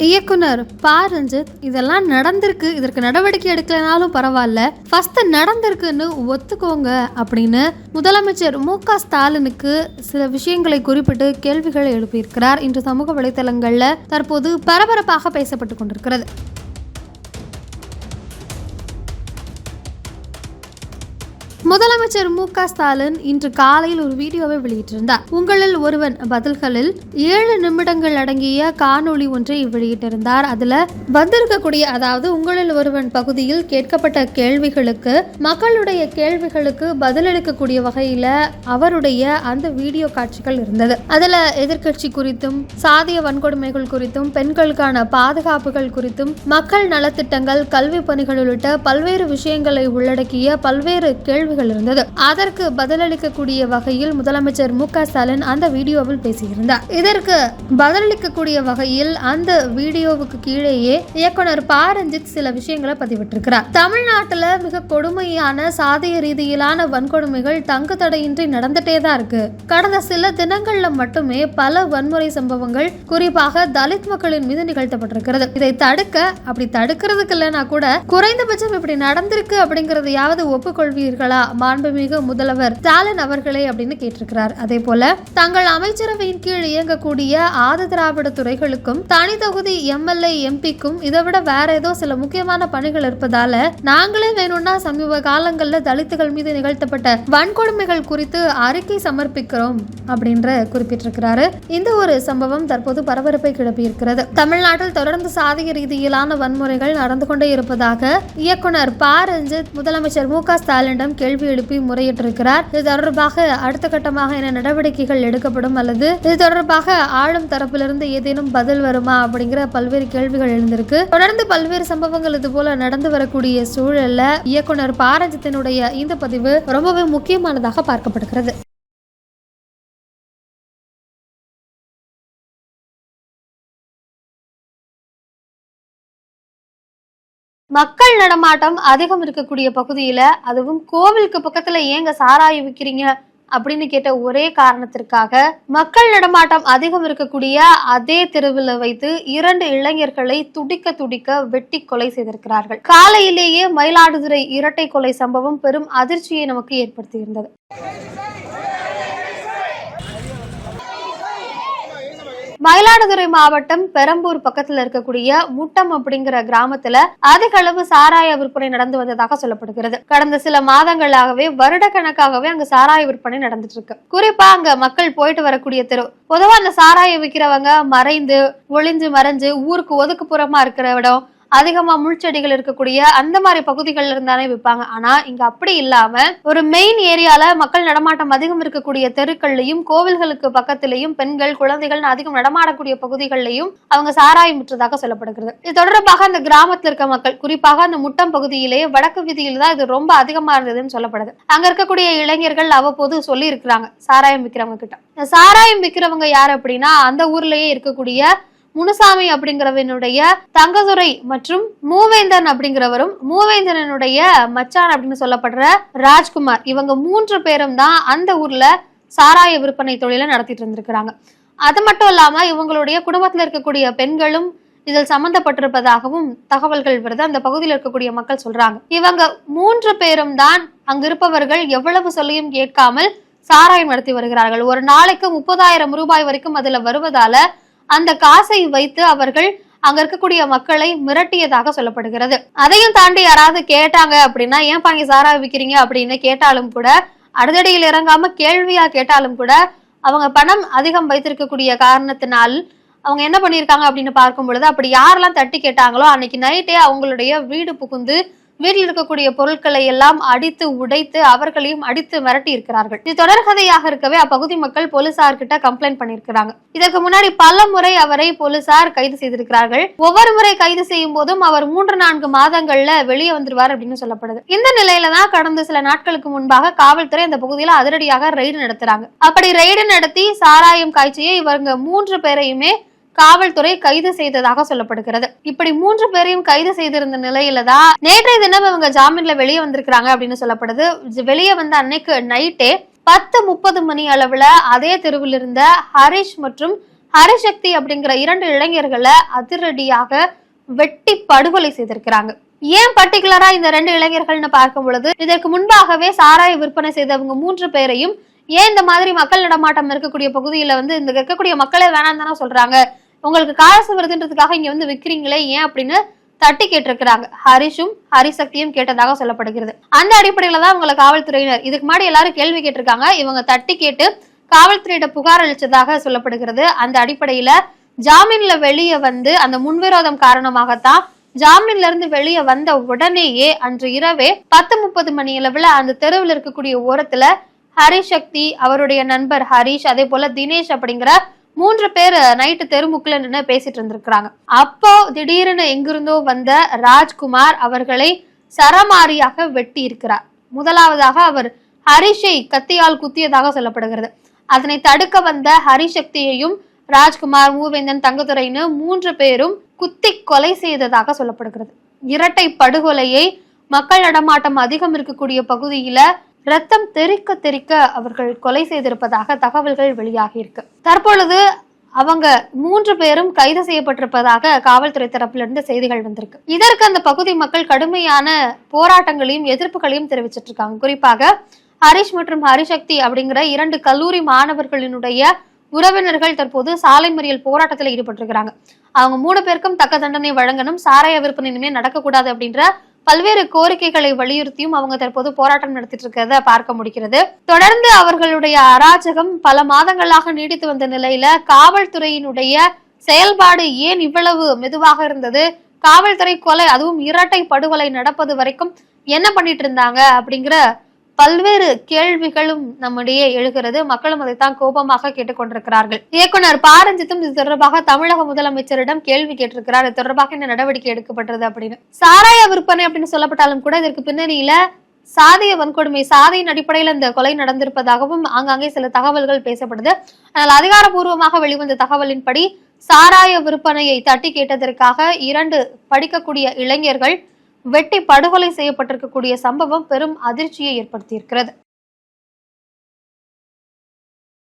இயக்குனர் பா ரஞ்சித் இதெல்லாம் நடந்திருக்கு. இதற்கு நடவடிக்கை எடுக்கலனாலும் பரவாயில்ல. ஃபர்ஸ்ட் நடந்திருக்குன்னு ஒத்துக்கோங்க அப்படின்னு முதலமைச்சர் மு க ஸ்டாலினுக்கு சில விஷயங்களை குறிப்பிட்டு கேள்விகளை எழுப்பியிருக்கிறார். இன்று சமூக வலைதளங்களில் தற்போது பரபரப்பாக பேசப்பட்டு கொண்டிருக்கிறது. முதலமைச்சர் மு க ஸ்டாலின் இன்று காலையில் ஒரு வீடியோவை வெளியிட்டிருந்தார். உங்களில் ஒருவன் பதில்களில் ஏழு நிமிடங்கள் அடங்கிய காணொளி ஒன்றை வெளியிட்டிருந்தார். அதுல வந்திருக்கக்கூடிய அதாவது உங்களில் ஒருவன் பகுதியில் கேட்கப்பட்ட கேள்விகளுக்கு மக்களுடைய கேள்விகளுக்கு பதிலளிக்கக்கூடிய வகையில அவருடைய அந்த வீடியோ காட்சிகள் இருந்தது. அதுல எதிர்க்கட்சி குறித்தும் சாதிய வன்கொடுமைகள் குறித்தும் பெண்களுக்கான பாதுகாப்புகள் குறித்தும் மக்கள் நலத்திட்டங்கள் கல்வி பணிகள் உள்ளிட்ட பல்வேறு விஷயங்களை உள்ளடக்கிய பல்வேறு கேள்விகள் இருந்தது. அதற்கு பதிலளிக்கக்கூடிய வகையில் முதலமைச்சர் மு ஸ்டாலின் அந்த வீடியோவில் பேசியிருந்தார். இதற்கு பதிலளிக்கக்கூடிய வகையில் அந்த வீடியோவுக்கு கீழேயே இயக்குனர் ப ரஞ்சித் சில விஷயங்களை பதிவிட்டிருக்கிறார். தமிழ்நாட்டில் மிக கொடுமையான சாதிய ரீதியிலான வன்கொடுமைகள் தங்கு தடையின்றி நடந்துட்டே தான் இருக்கு. கடந்த சில தினங்கள்ல மட்டுமே பல வன்முறை சம்பவங்கள் குறிப்பாக தலித் மக்களின் மீது நிகழ்த்தப்பட்டிருக்கிறது. இதை தடுக்க அப்படி தடுக்கிறதுக்கு இல்லைன்னா கூட குறைந்தபட்சம் இப்படி நடந்திருக்கு அப்படிங்கறதையாவது ஒப்புக்கொள்வீர்களா? மாண்புமிகு முதல்வர் ஸ்டாலின் அவர்களே அப்படின்னு கேட்டிருக்கிறார். அதே போல தங்கள் அமைச்சரவையின் கீழ் இயங்கக்கூடிய ஆதி திராவிட துறைகளுக்கும் தனி தொகுதி எம்எல்ஏ எம்பிக்கும் இதை விட வேற ஏதோ சில முக்கியமான பணிகள் இருப்பதால நாங்களே வேணும்னா சமீப காலங்களில் தலித்துகள் மீது நிகழ்த்தப்பட்ட வன்கொடுமைகள் குறித்து அறிக்கை சமர்ப்பிக்கிறோம் அப்படின்ற குறிப்பிட்டிருக்கிறாரு. இந்த ஒரு சம்பவம் தற்போது பரபரப்பை கிளப்பியிருக்கிறது. தமிழ்நாட்டில் தொடர்ந்து சாதிய ரீதியிலான வன்முறைகள் நடந்து கொண்டே இருப்பதாக இயக்குனர் ப. ரஞ்சித் முதலமைச்சர் மு. க. ஸ்டாலினிடம் கேள்வி எழுப்பி முறையிட்டிருக்கிறார். இது தொடர்பாக அடுத்த கட்டமாக என்ன நடவடிக்கைகள் எடுக்கப்படும் அல்லது இது தொடர்பாக ஆளும் தரப்பிலிருந்து ஏதேனும் பதில் வருமா அப்படிங்கிற பல்வேறு கேள்விகள் எழுந்திருக்கு. தொடர்ந்து பல்வேறு சம்பவங்கள் இது போல நடந்து வரக்கூடிய சூழல்ல இயக்குனர் பாரஞ்சத்தினுடைய இந்த பதிவு ரொம்பவே முக்கியமானதாக பார்க்கப்படுகிறது. மக்கள் நடமாட்டம் அதிகம் இருக்கக்கூடிய பகுதியில அதுவும் கோவிலுக்கு பக்கத்துல ஏங்க சாராயம் விற்கிறீங்க அப்படின்னு கேட்ட ஒரே காரணத்திற்காக மக்கள் நடமாட்டம் அதிகம் இருக்கக்கூடிய அதே தெருவில் வைத்து இரண்டு இளைஞர்களை துடிக்க துடிக்க வெட்டி கொலை செய்திருக்கிறார்கள். காலையிலேயே மயிலாடுதுறை இரட்டை கொலை சம்பவம் பெரும் அதிர்ச்சியை நமக்கு ஏற்படுத்தியிருந்தது. மயிலாடுதுறை மாவட்டம் பெரம்பூர் பக்கத்துல இருக்கக்கூடிய முட்டம் அப்படிங்கிற கிராமத்துல அதிக அளவு சாராய விற்பனை நடந்து வந்ததாக சொல்லப்படுகிறது. கடந்த சில மாதங்களாகவே வருடக்கணக்காகவே அங்க சாராய விற்பனை நடந்துட்டு இருக்கு. குறிப்பா அங்க மக்கள் போயிட்டு வரக்கூடிய தெரு. பொதுவா அந்த சாராய விற்கிறவங்க மறைந்து ஒளிஞ்சு மறைஞ்சு ஊருக்கு ஒதுக்குப்புறமா இருக்கிற இடம் அதிகமா முள்செடிகள் இருக்கக்கூடிய அந்த மாதிரி பகுதிகள்ல இருந்தானே விற்பாங்க. ஆனா இங்க அப்படி இல்லாம ஒரு மெயின் ஏரியால மக்கள் நடமாட்டம் அதிகம் இருக்கக்கூடிய தெருக்கள்லயும் கோவில்களுக்கு பக்கத்திலையும் பெண்கள் குழந்தைகள் அதிகம் நடமாடக்கூடிய பகுதிகளிலையும் அவங்க சாராயம் விற்றதாக சொல்லப்படுகிறது. இது தொடர்பாக அந்த கிராமத்துல இருக்க மக்கள் குறிப்பாக அந்த முட்டம் பகுதியிலே வடக்கு வீதியில தான் இது ரொம்ப அதிகமா இருந்ததுன்னு சொல்லப்படுது. அங்க இருக்கக்கூடிய இளைஞர்கள் அவ்வப்போது சொல்லி இருக்கிறாங்க சாராயம் விற்கிறவங்க கிட்ட. சாராயம் விற்கிறவங்க யார் அப்படின்னா அந்த ஊர்லயே இருக்கக்கூடிய முனுசாமி அப்படிங்கிறவனுடைய தங்கதுரை மற்றும் மூவேந்தன் அப்படிங்கிறவரும் மூவேந்தனனுடைய மச்சான் அப்படின்னு சொல்லப்படுற ராஜ்குமார். இவங்க மூன்று பேரும் தான் அந்த ஊர்ல சாராய விற்பனை தொழிலை நடத்திட்டு இருந்திருக்கிறாங்க. அது மட்டும் இல்லாம இவங்களுடைய குடும்பத்துல இருக்கக்கூடிய பெண்களும் இதில் சம்பந்தப்பட்டிருப்பதாகவும் தகவல்கள் வருது. அந்த பகுதியில் இருக்கக்கூடிய மக்கள் சொல்றாங்க. இவங்க மூன்று பேரும் தான் அங்கிருப்பவர்கள் எவ்வளவு சொல்லியும் கேட்காமல் சாராயம் நடத்தி வருகிறார்கள். ஒரு நாளைக்கு முப்பதாயிரம் ரூபாய் வரைக்கும் அதுல வருவதால அந்த காசை வைத்து அவர்கள் அங்க இருக்கக்கூடிய மக்களை மிரட்டியதாக சொல்லப்படுகிறது. அதையும் தாண்டி யாராவது கேட்டாங்க அப்படின்னா ஏன் பாங்க சாரா விற்கிறீங்க அப்படின்னு கேட்டாலும் கூட அடுத்தடியில் இறங்காம கேள்வியா கேட்டாலும் கூட அவங்க பணம் அதிகம் வைத்திருக்கக்கூடிய காரணத்தினால் அவங்க என்ன பண்ணியிருக்காங்க அப்படின்னு பார்க்கும் பொழுது அப்படி யாரெல்லாம் தட்டி கேட்டாங்களோ அன்னைக்கு நைட்டே அவங்களுடைய வீடு புகுந்து வீட்டில் இருக்கக்கூடிய பொருட்களை எல்லாம் அடித்து உடைத்து அவர்களையும் அடித்து மிரட்டி இருக்கிறார்கள். இது தொடர்கதையாக இருக்கவே அப்பகுதி மக்கள் போலீசார்கிட்ட கம்ப்ளைண்ட் பண்ணியிருக்கிறாங்க. இதற்கு முன்னாடி பல முறை அவரை போலீசார் கைது செய்திருக்கிறார்கள். ஒவ்வொரு முறை கைது செய்யும் போதும் அவர் மூன்று நான்கு மாதங்கள்ல வெளியே வந்துருவார் அப்படின்னு சொல்லப்படுது. இந்த நிலையில தான் கடந்த சில நாட்களுக்கு முன்பாக காவல்துறை அந்த பகுதியில அதிரடியாக ரெய்டு நடத்துறாங்க. அப்படி ரெய்டு நடத்தி சாராயம் காய்ச்சியை இவங்க மூன்று பேரையுமே காவல்துறை கைது செய்ததாக சொல்லப்படுகிறது. இப்படி மூன்று பேரையும் கைது செய்திருந்த நிலையில தான் நேற்றைய தினம் இவங்க ஜாமீன்ல வெளியே வந்திருக்கிறாங்க அப்படின்னு சொல்லப்படுது. வெளியே வந்த அன்னைக்கு நைட்டே பத்து முப்பது மணி அளவுல அதே தெருவில் இருந்த ஹரிஷ் மற்றும் ஹரிசக்தி அப்படிங்கிற இரண்டு இளைஞர்களை அதிரடியாக வெட்டி படுகொலை செய்திருக்கிறாங்க. ஏன் பர்டிகுலரா இந்த ரெண்டு இளைஞர்கள்னு பார்க்கும் பொழுது இதற்கு முன்பாகவே சாராய விற்பனை செய்தவங்க மூன்று பேரையும் ஏன் இந்த மாதிரி மக்கள் நடமாட்டம் இருக்கக்கூடிய பகுதியில வந்து இந்த இருக்கக்கூடிய மக்களே வேணாம் தானே சொல்றாங்க. உங்களுக்கு காசு வருதுன்றதுக்காக இங்க வந்து விக்கிறீங்களே ஏன் அப்படின்னு தட்டி கேட்டிருக்கிறாங்க. ஹரிஷும் ஹரிசக்தியும் கேட்டதாக சொல்லப்படுகிறது. அந்த அடிப்படையில தான் அவங்களை காவல்துறையினர். இதுக்கு முன்னாடி எல்லாரும் கேள்வி கேட்டிருக்காங்க. இவங்க தட்டி கேட்டு காவல்துறையிட புகார் அளிச்சதாக சொல்லப்படுகிறது. அந்த அடிப்படையில ஜாமீன்ல வெளியே வந்து அந்த முன்விரோதம் காரணமாகத்தான் ஜாமீன்ல இருந்து வெளியே வந்த உடனேயே அன்று இரவே பத்து முப்பது மணி அளவுல அந்த தெருவில் இருக்கக்கூடிய ஓரத்துல ஹரிசக்தி அவருடைய நண்பர் ஹரிஷ் அதே போல தினேஷ் அப்படிங்கிற மூன்று பேர் நைட்டு தெருமுக்குல நின்று பேசிட்டு இருந்திருக்கிறாங்க. அப்போ திடீர்னு எங்கிருந்தோ வந்த ராஜ்குமார் அவர்களை சரமாரியாக வெட்டி இருக்கிறார். முதலாவதாக அவர் ஹரிஷை கத்தியால் குத்தியதாக சொல்லப்படுகிறது. அதனை தடுக்க வந்த ஹரிசக்தியையும் ராஜ்குமார் மூவேந்தன் தங்கத்துறைன்னு மூன்று பேரும் குத்தி கொலை செய்ததாக சொல்லப்படுகிறது. இரட்டை படுகொலையை மக்கள் நடமாட்டம் அதிகம் இருக்கக்கூடிய பகுதியில ரத்தம் தெறிக்க தெறிக்க அவர்கள் கொலை செய்திருப்பதாக தகவல்கள் வெளியாகியிருக்கு. தற்பொழுது அவங்க மூன்று பேரும் கைது செய்யப்பட்டிருப்பதாக காவல்துறை தரப்பிலிருந்து செய்திகள் வந்திருக்கு. இதற்கு அந்த பகுதி மக்கள் கடுமையான போராட்டங்களையும் எதிர்ப்புகளையும் தெரிவிச்சிட்டு இருக்காங்க குறிப்பாக ஹரிஷ் மற்றும் ஹரிசக்தி அப்படிங்கிற இரண்டு கல்லூரி மாணவர்களினுடைய உறவினர்கள் தற்போது சாலை மறியல் போராட்டத்தில் ஈடுபட்டிருக்கிறாங்க. அவங்க மூணு பேருக்கும் தக்க தண்டனை வழங்கணும் சாராய விற்பனை இனிமே நடக்கக்கூடாது அப்படின்ற பல்வேறு கோரிக்கைகளை வலியுறுத்தியும் அவங்க தற்போது போராட்டம் நடத்திட்டு இருக்கிறத பார்க்க முடிகிறது. தொடர்ந்து அவர்களுடைய அராஜகம் பல மாதங்களாக நீடித்து வந்த நிலையில காவல்துறையினுடைய செயல்பாடு ஏன் இவ்வளவு மெதுவாக இருந்தது? காவல்துறை கொலை அதுவும் இரட்டை படுகொலை நடப்பது வரைக்கும் என்ன பண்ணிட்டு இருந்தாங்க அப்படிங்கிற பல்வேறு கேள்விகளும் நம்மிடையே எழுகிறது. மக்களும் அதைத்தான் கோபமாக கேட்டுக்கொண்டிருக்கிறார்கள். இயக்குனர் பாரஞ்சித்தும் இது தொடர்பாக தமிழக முதலமைச்சரிடம் கேள்வி கேட்டிருக்கிறார். இது தொடர்பாக என்ன நடவடிக்கை எடுக்கப்பட்டது அப்படின்னு. சாராய விற்பனை அப்படின்னு சொல்லப்பட்டாலும் கூட இதற்கு பின்னணியில சாதிய வன்கொடுமை சாதியின் அடிப்படையில் இந்த கொலை நடந்திருப்பதாகவும் ஆங்காங்கே சில தகவல்கள் பேசப்படுது. ஆனால் அதிகாரப்பூர்வமாக வெளிவந்த தகவலின்படி சாராய விற்பனையை தட்டி கேட்டதற்காக இரண்டு படிக்கக்கூடிய இளைஞர்கள் வெட்டி படுகொலை செய்யப்பட்டிருக்கக்கூடிய சம்பவம் பெரும் அதிர்ச்சியை ஏற்படுத்தியிருக்கிறது.